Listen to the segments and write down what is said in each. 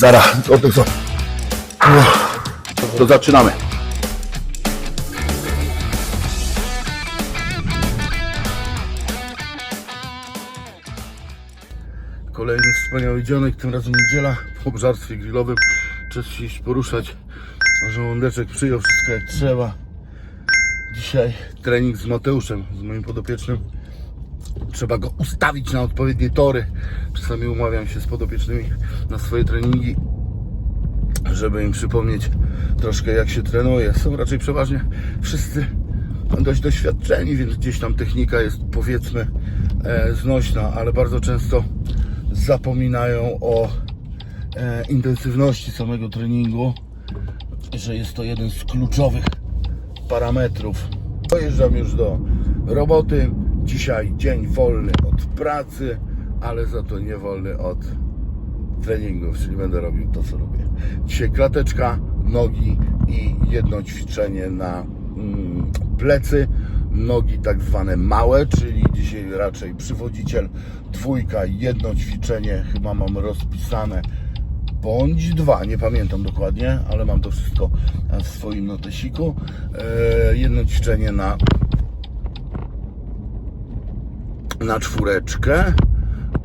Zara, to, to co? To zaczynamy. Kolejny wspaniały dzionek, tym razem niedziela po obżarstwie grillowym. Czas się iść poruszać. Żołądeczek przyjął wszystko jak trzeba. Dzisiaj trening z Mateuszem, z moim podopiecznym. Trzeba go ustawić na odpowiednie tory. Czasami umawiam się z podopiecznymi na swoje treningi, żeby im przypomnieć troszkę jak się trenuje. Są raczej przeważnie wszyscy dość doświadczeni, więc gdzieś tam technika jest powiedzmy e, znośna, ale bardzo często zapominają o e, intensywności samego treningu, że jest to jeden z kluczowych parametrów. Dojeżdżam już do roboty. Dzisiaj dzień wolny od pracy, ale za to nie wolny od treningów, czyli będę robił to, co lubię. Dzisiaj klateczka, nogi i jedno ćwiczenie na mm, plecy. Nogi tak zwane małe, czyli dzisiaj raczej przywodziciel dwójka, jedno ćwiczenie chyba mam rozpisane bądź dwa, nie pamiętam dokładnie, ale mam to wszystko w swoim notesiku. E, jedno ćwiczenie na na czwóreczkę,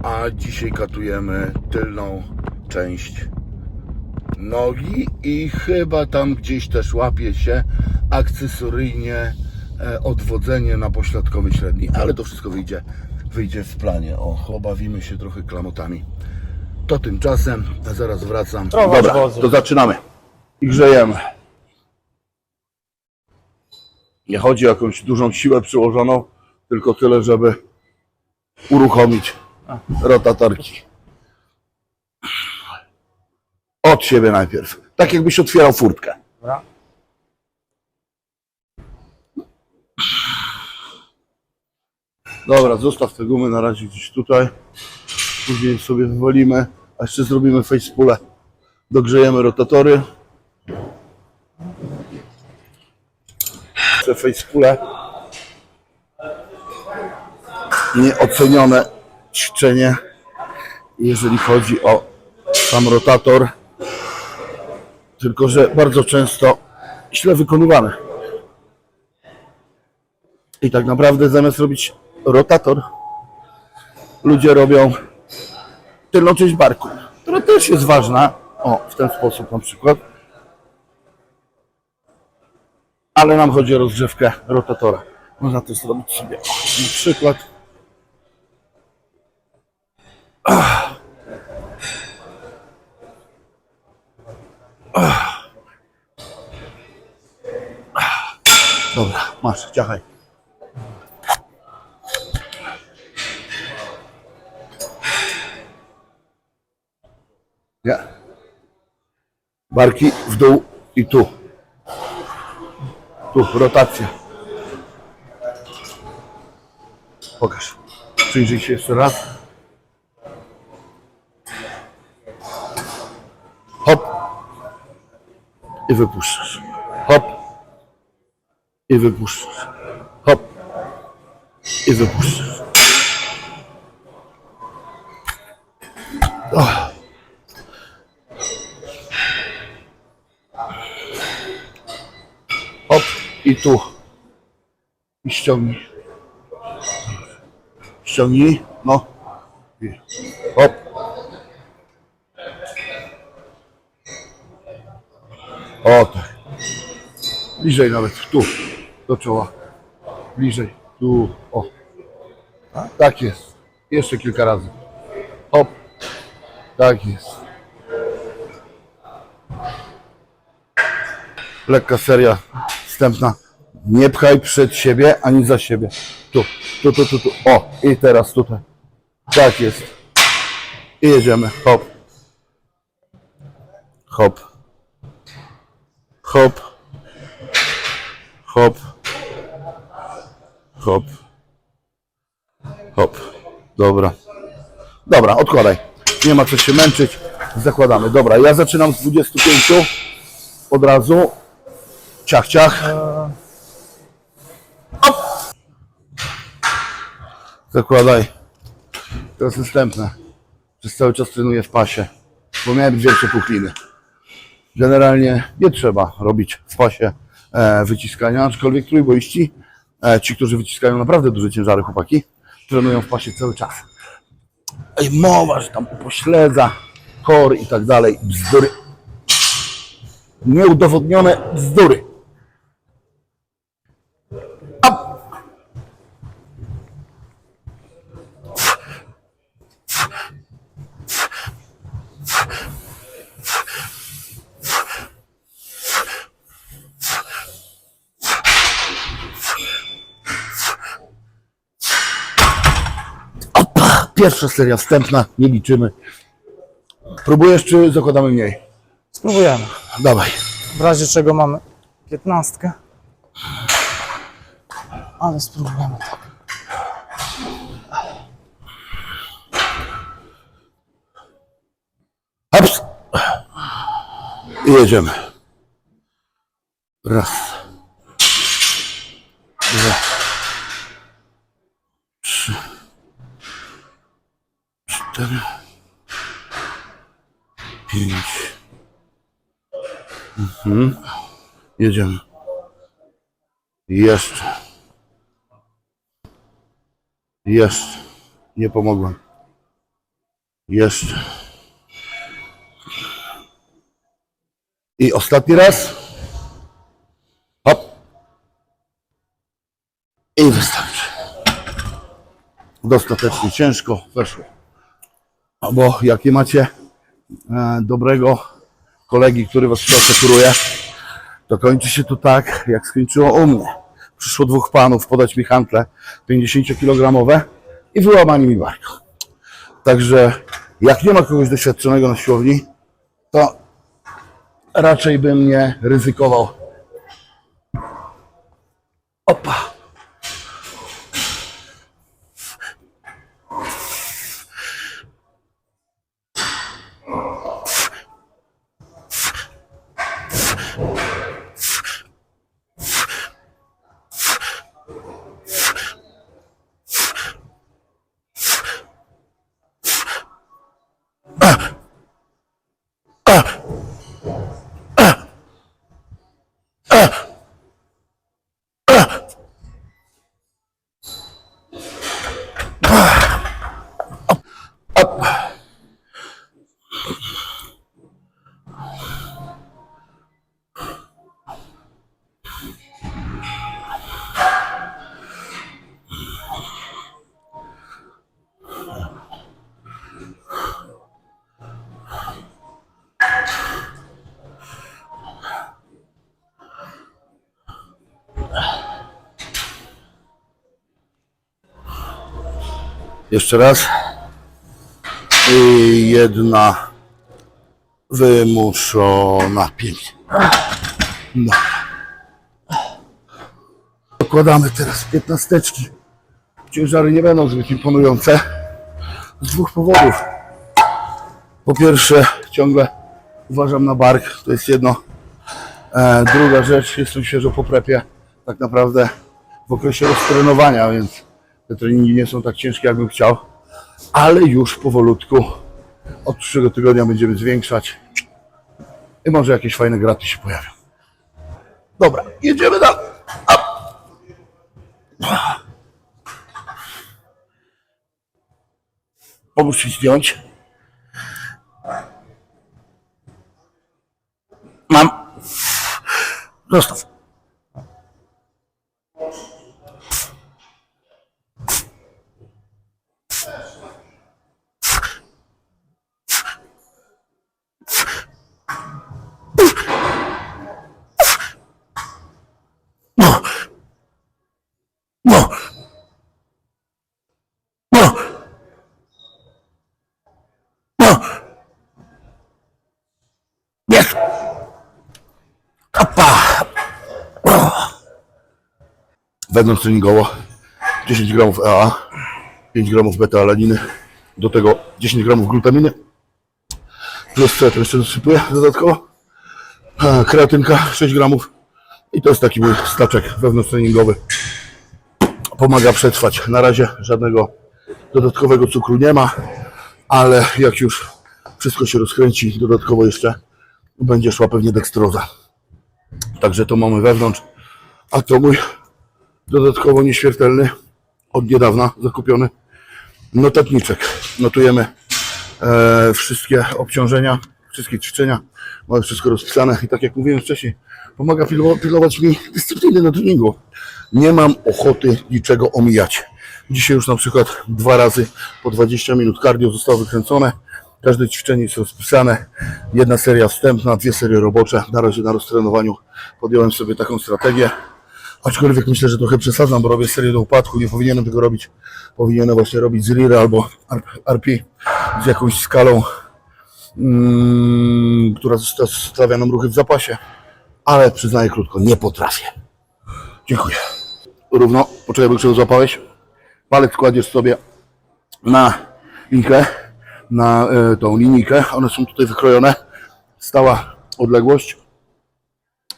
a dzisiaj katujemy tylną część nogi i chyba tam gdzieś też łapie się akcesoryjnie e, odwodzenie na pośladkowy średni, ale to wszystko wyjdzie, wyjdzie w planie. O, obawimy się trochę klamotami. To tymczasem, zaraz wracam. Prowadź Dobra, wozu. to zaczynamy. I grzejemy. Nie chodzi o jakąś dużą siłę przyłożoną, tylko tyle, żeby uruchomić rotatorki. Od siebie najpierw. Tak jakbyś otwierał furtkę. Dobra. Dobra, zostaw te gumy na razie gdzieś tutaj. Później sobie wywalimy, a jeszcze zrobimy facepulę. Dogrzejemy rotatory. Te facepule. Nieocenione ćwiczenie, jeżeli chodzi o sam rotator. Tylko, że bardzo często źle wykonywane. I tak naprawdę zamiast robić rotator, ludzie robią tylną część barku, która też jest ważna. O, w ten sposób na przykład. Ale nam chodzi o rozgrzewkę rotatora. Można to zrobić sobie na przykład. Ach. Ach. Ach. Dobra, masz, ciachaj. Nie. Barki w dół i tu. Tu, rotacja. Pokaż. Przyjrzyj się jeszcze raz. I wypuszczasz. Hop. I wypuszczasz. Hop. I wypuszczasz. Oh. Hop i tu. I ściągnij. Ściągnij. No. I hop. O tak. Bliżej nawet. Tu. Do czoła. Bliżej. Tu. O. Tak jest. Jeszcze kilka razy. Hop. Tak jest. lekka seria wstępna. Nie pchaj przed siebie ani za siebie. Tu, tu, tu, tu, tu. O, i teraz tutaj. Tak jest. I jedziemy. Hop. Hop. Hop. Hop. Hop. Hop. Dobra. Dobra, odkładaj. Nie ma co się męczyć. Zakładamy. Dobra, ja zaczynam z 25 od razu. Ciach, ciach. Op. Zakładaj. Teraz następne. Przez cały czas trenuję w pasie. bo miałem być większe puchliny. Generalnie nie trzeba robić w pasie wyciskania, aczkolwiek trójboiści, e, ci, którzy wyciskają naprawdę duże ciężary chłopaki, trenują w pasie cały czas. Ej, mowa, że tam upośledza, kor i tak dalej, bzdury. Nieudowodnione bzdury. Pierwsza seria wstępna, nie liczymy. Próbujesz, czy zakładamy mniej? Spróbujemy. Dawaj. W razie czego mamy piętnastkę. Ale spróbujemy tak. Haps. I jedziemy. Raz. Pięć. Mhm. Jedziemy. Jeszcze. Jeszcze. Nie pomogłem. Jeszcze. I ostatni raz. Hop. I wystarczy. Dostatecznie ciężko weszło. Bo jakie macie dobrego kolegi, który was przeasekuruje, to kończy się to tak, jak skończyło u mnie. Przyszło dwóch panów podać mi hantle 50-kilogramowe i wyłamali mi bark. Także jak nie ma kogoś doświadczonego na siłowni, to raczej bym nie ryzykował. Jeszcze raz. I jedna wymuszona pięć. No. Dokładamy teraz piętnasteczki. Ciężary nie będą zbyt imponujące. Z dwóch powodów. Po pierwsze, ciągle uważam na bark, to jest jedno. E, druga rzecz, jestem świeżo po prepie. Tak naprawdę w okresie roztrenowania, więc te treningi nie są tak ciężkie, jakbym chciał. Ale już powolutku od przyszłego tygodnia będziemy zwiększać. I może jakieś fajne graty się pojawią. Dobra, jedziemy dalej. Pomóż mi zdjąć. Mam. Zostaw. Opa. Wewnątrz treningowo 10 gramów EA, 5 gramów beta-alaniny, do tego 10 gramów glutaminy, plus co ja tu jeszcze zasypuję dodatkowo, kreatynka 6 gramów i to jest taki mój staczek wewnątrztreningowy. Pomaga przetrwać. Na razie żadnego dodatkowego cukru nie ma, ale jak już Wszystko się rozkręci. Dodatkowo jeszcze będzie szła pewnie dekstroza. Także to mamy wewnątrz. A to mój dodatkowo nieśmiertelny, od niedawna zakupiony notatniczek. Notujemy e, wszystkie obciążenia, wszystkie ćwiczenia. Mamy wszystko rozpisane i tak jak mówiłem wcześniej, pomaga pilować mi dyscypliny na treningu. Nie mam ochoty niczego omijać. Dzisiaj już na przykład dwa razy po 20 minut cardio zostało wykręcone. Każde ćwiczenie jest rozpisane. Jedna seria wstępna, dwie serie robocze. Na razie na roztrenowaniu podjąłem sobie taką strategię. Aczkolwiek myślę, że trochę przesadzam, bo robię serię do upadku. Nie powinienem tego robić. Powinienem właśnie robić z RIR albo RP z jakąś skalą, mm, która stawia nam ruchy w zapasie. Ale przyznaję krótko, nie potrafię. Dziękuję. Równo, poczekaj, bo czego złapałeś. Palec kładziesz sobie na linkę, na e, tą linijkę. One są tutaj wykrojone. Stała odległość.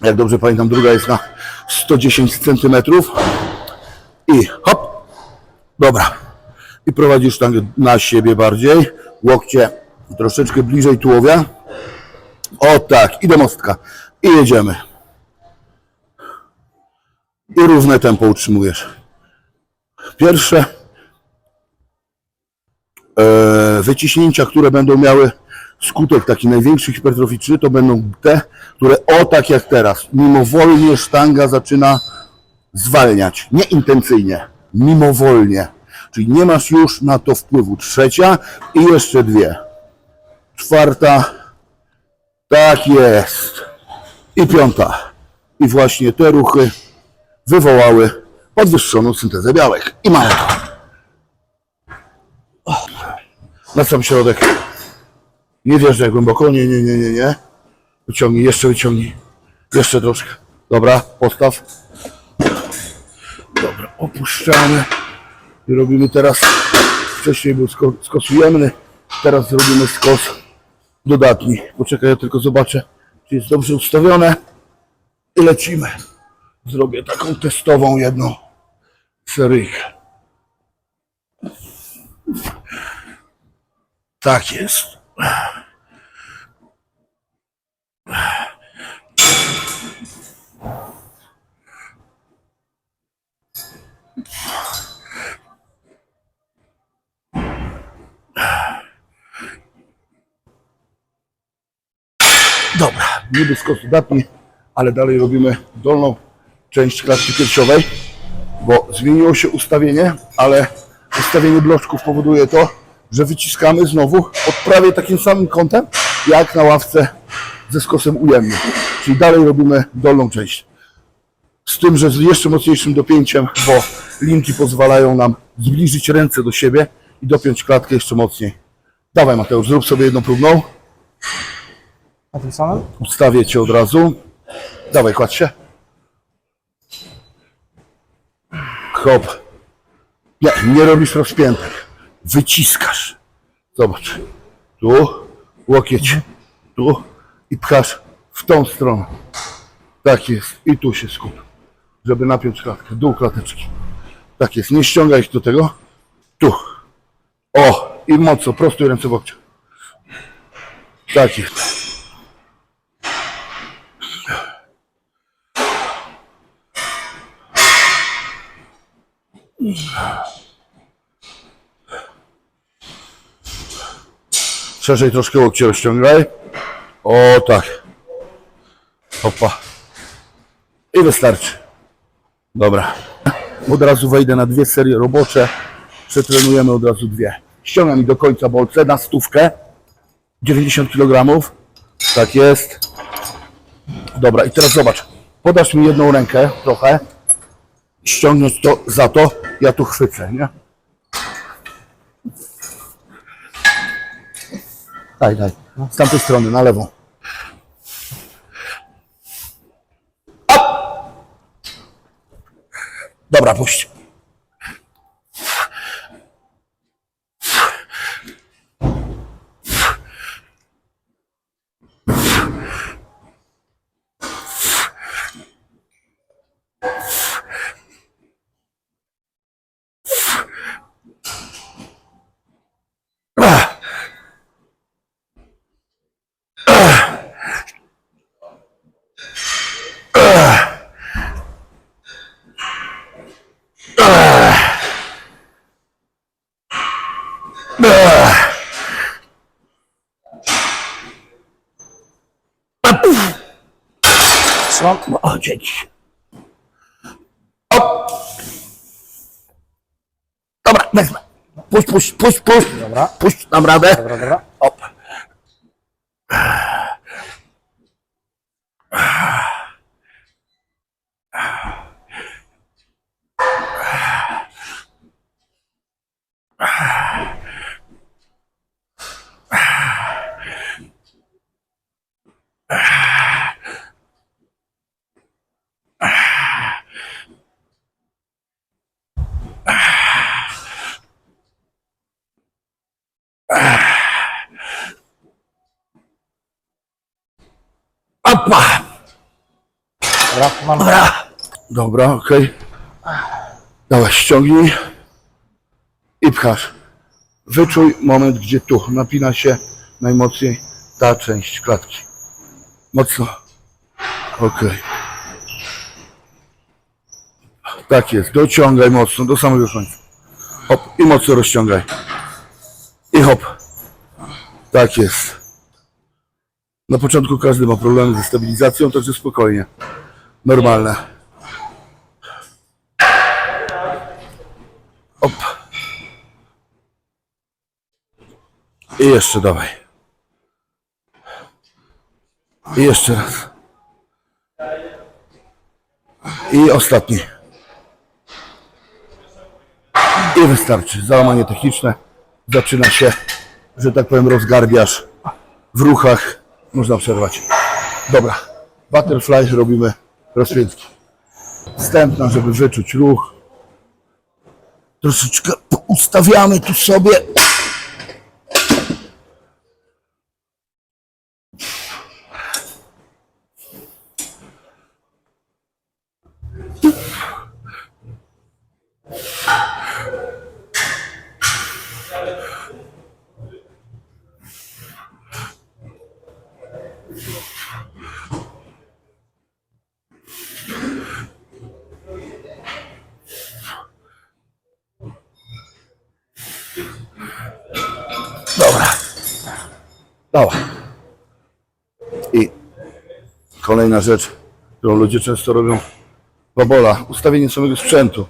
Jak dobrze pamiętam, druga jest na 110 cm. I hop. Dobra. I prowadzisz sztangę na siebie bardziej. Łokcie troszeczkę bliżej tułowia. O tak. I do mostka. I jedziemy. I równe tempo utrzymujesz. Pierwsze wyciśnięcia, które będą miały skutek taki największy hipertroficzny, to będą te, które o tak jak teraz, mimowolnie sztanga zaczyna zwalniać, nieintencyjnie, mimowolnie. Czyli nie masz już na to wpływu. Trzecia i jeszcze dwie. Czwarta. Tak jest. I piąta. I właśnie te ruchy wywołały podwyższoną syntezę białek. I mamy to. Na sam środek. Nie wjeżdżaj głęboko. Nie, nie, nie, nie, nie. Wyciągnij, jeszcze wyciągnij. Jeszcze troszkę. Dobra, postaw. Dobra, opuszczamy. I robimy teraz, wcześniej był sko- skos ujemny, teraz zrobimy skos dodatni. Poczekaj, ja tylko zobaczę, czy jest dobrze ustawione. I lecimy. Zrobię taką testową jedną seryjkę. Tak jest. Dobra, niby skos dodatni, ale dalej robimy dolną część klatki piersiowej, bo zmieniło się ustawienie, ale ustawienie bloczków powoduje to, że wyciskamy znowu pod prawie takim samym kątem, jak na ławce ze skosem ujemnym. Czyli dalej robimy dolną część. Z tym, że z jeszcze mocniejszym dopięciem, bo linki pozwalają nam zbliżyć ręce do siebie i dopiąć klatkę jeszcze mocniej. Dawaj Mateusz, zrób sobie jedną próbną. Na tym samym? Ustawię cię od razu. Dawaj, kładź się. Hop. Nie, nie robisz rozpiętek. Wyciskasz. Zobacz. Tu, łokieć. Tu i pchasz w tą stronę. Tak jest. I tu się skup. Żeby napiąć klatkę. Dół klateczki. Tak jest. Nie ściągaj ich do tego. Tu. O! I mocno. Prostuj ręce w łokciach. Tak jest. Szerzej troszkę łokcie rozciągaj. O tak. Hopa. I wystarczy. Dobra. Od razu wejdę na dwie serie robocze. Przetrenujemy od razu dwie. Ściągam mi do końca bolce na stówkę. 90 kg. Tak jest. Dobra, i teraz zobacz. Podasz mi jedną rękę trochę. Ściągnąć to za to. Ja tu chwycę, nie? Daj, daj. Z tamtej strony, na lewą. Up! Dobra, puść. Puść, puść, puść. Dobra. Puść, dam radę. Dobra, dobra. Op. Opa. Dobra, mam. Dobra. Dobra, okej. Dawaj, ściągnij i pchasz. Wyczuj moment, gdzie tu napina się najmocniej ta część klatki. Mocno. Okej. Tak jest, dociągaj mocno do samego końca. Hop i mocno rozciągaj. I hop. Tak jest. Na początku każdy ma problemy ze stabilizacją, także spokojnie. Normalne. Op. I jeszcze dawaj. I jeszcze raz. I ostatni. I wystarczy. Załamanie techniczne. Zaczyna się, że tak powiem, rozgarbiasz w ruchach. Można przerwać. Dobra. Butterfly robimy rozpiętki. Wstępna, żeby wyczuć ruch. Troszeczkę ustawiamy tu sobie. Dobra. I kolejna rzecz, którą ludzie często robią babola, ustawienie samego sprzętu.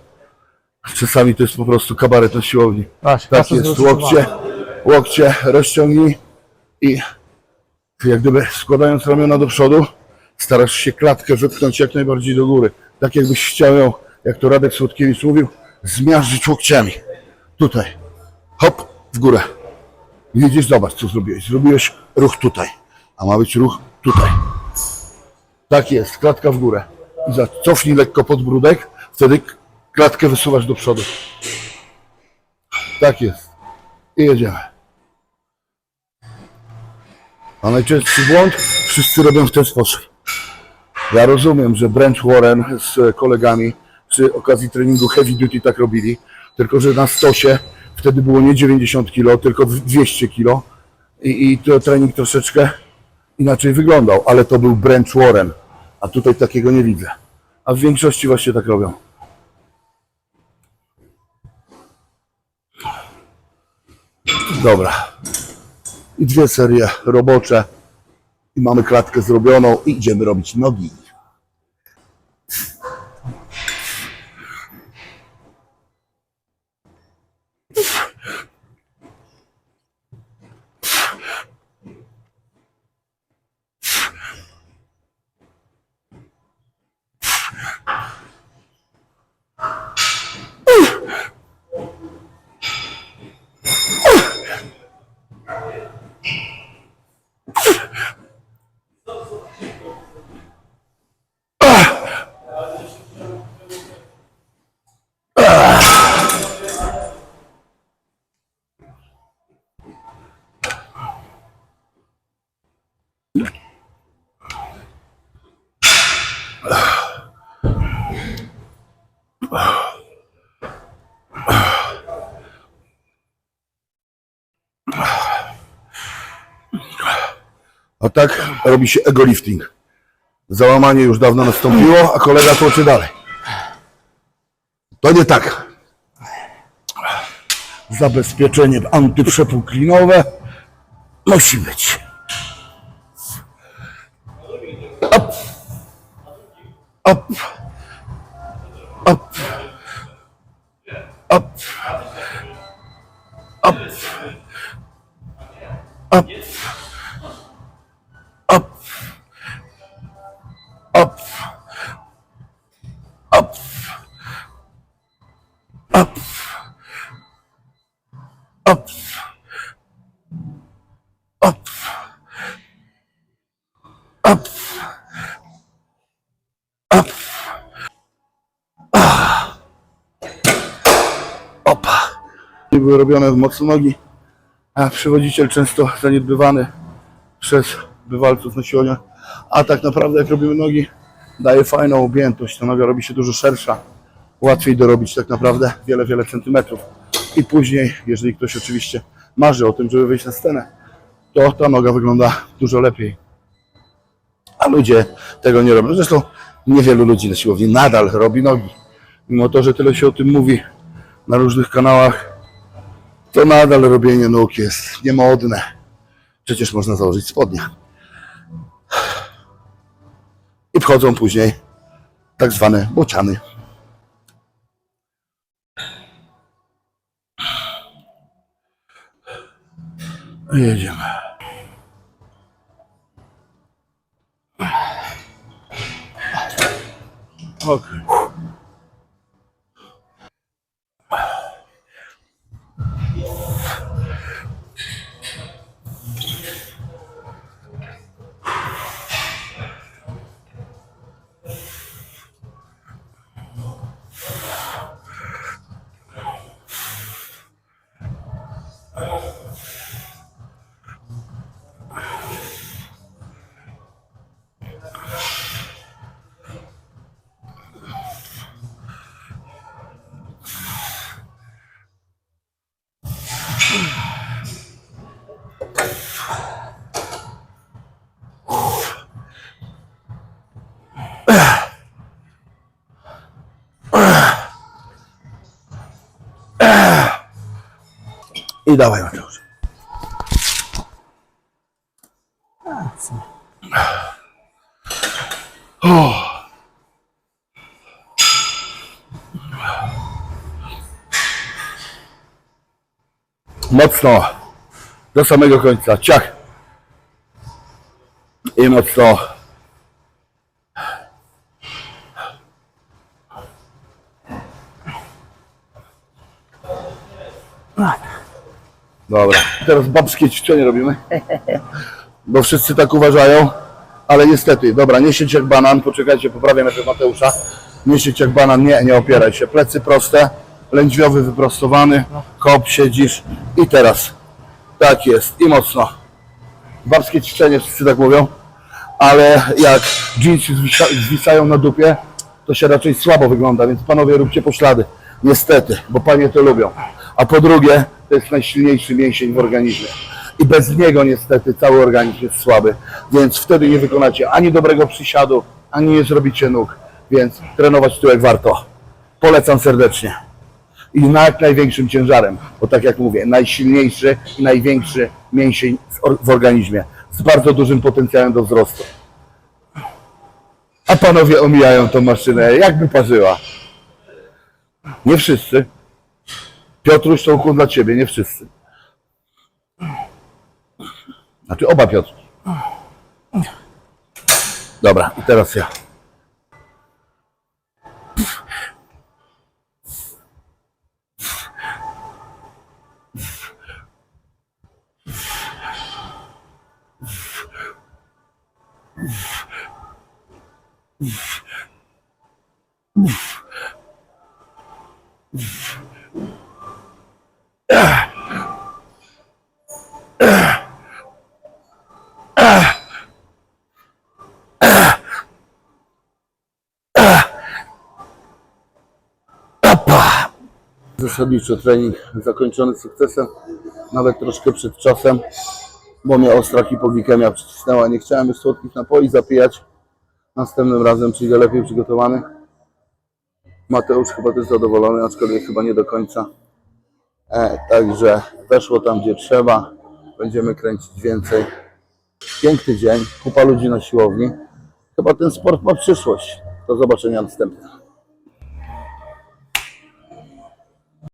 Czasami to jest po prostu kabaret na siłowni. Właśnie, Tak proszę jest, łokcie, łokcie rozciągnij i jak gdyby składając ramiona do przodu, starasz się klatkę wypchnąć jak najbardziej do góry. Tak jakbyś chciał ją, jak to Radek Słodkiewicz mówił, zmiażdżyć łokciami. Tutaj. Hop, w górę. Widzisz, zobacz co zrobiłeś. Zrobiłeś ruch tutaj, a ma być ruch tutaj. Tak jest, klatka w górę. I za- cofnij lekko podbródek, wtedy klatkę wysuwasz do przodu. Tak jest. I jedziemy. A najczęstszy błąd wszyscy robią w ten sposób. Ja rozumiem, że Brent Warren z kolegami przy okazji treningu Heavy Duty tak robili, tylko że na stosie wtedy było nie 90 kg, tylko 200 kg i, i to trening troszeczkę inaczej wyglądał, ale to był Brent Warren, a tutaj takiego nie widzę. A w większości właśnie tak robią. Dobra. I dwie serie robocze. I mamy klatkę zrobioną i idziemy robić nogi. A tak robi się ego lifting. Załamanie już dawno nastąpiło, a kolega tłoczy dalej. To nie tak. Zabezpieczenie antyprzepuklinowe musi być. Up. Up. Up. Up. Up. Up. Up. Ah. Opa. Były robione w mocno nogi, a przywodziciel często zaniedbywany przez bywalców na siłownię. A tak naprawdę jak robimy nogi, daje fajną objętość. Ta noga robi się dużo szersza. Łatwiej dorobić tak naprawdę wiele, wiele centymetrów. I później, jeżeli ktoś oczywiście marzy o tym, żeby wyjść na scenę, to ta noga wygląda dużo lepiej. A ludzie tego nie robią. Zresztą niewielu ludzi na siłowni nadal robi nogi. Mimo to, że tyle się o tym mówi na różnych kanałach, to nadal robienie nóg jest niemodne. Przecież można założyć spodnie. I wchodzą później tak zwane bociany. Jedziemy. Okej. I dawaj Mateusz. O. Mocno. Do samego końca. Ciach. I mocno. Dobra. Teraz babskie ćwiczenie robimy. Bo wszyscy tak uważają, ale niestety, dobra, nie siedź jak banan, poczekajcie, poprawię najpierw Mateusza. Nie siedź jak banan, nie, nie opieraj się. Plecy proste, lędźwiowy wyprostowany, hop, siedzisz i teraz. Tak jest, i mocno. Babskie ćwiczenie, wszyscy tak mówią, ale jak jeansy zwisa- zwisają na dupie, to się raczej słabo wygląda, więc panowie róbcie poślady. Niestety, bo panie to lubią. A po drugie, to jest najsilniejszy mięsień w organizmie. I bez niego niestety cały organizm jest słaby, więc wtedy nie wykonacie ani dobrego przysiadu, ani nie zrobicie nóg. Więc trenować tyłek warto. Polecam serdecznie. I na jak największym ciężarem, bo tak jak mówię, najsilniejszy i największy mięsień w organizmie z bardzo dużym potencjałem do wzrostu. A panowie omijają tą maszynę, jakby parzyła. Nie wszyscy. Piotruś to ukłon dla ciebie, nie wszyscy. Znaczy oba Piotr. Dobra, i teraz ja. Zasadniczo trening zakończony sukcesem, nawet troszkę przed czasem, bo mnie ostra hipoglikemia przycisnęła. Nie chciałem już słodkich napoi zapijać. Następnym razem przyjdę lepiej przygotowany. Mateusz chyba też zadowolony, aczkolwiek chyba nie do końca. E, także weszło tam, gdzie trzeba. Będziemy kręcić więcej. Piękny dzień, kupa ludzi na siłowni. Chyba ten sport ma przyszłość. Do zobaczenia następnym.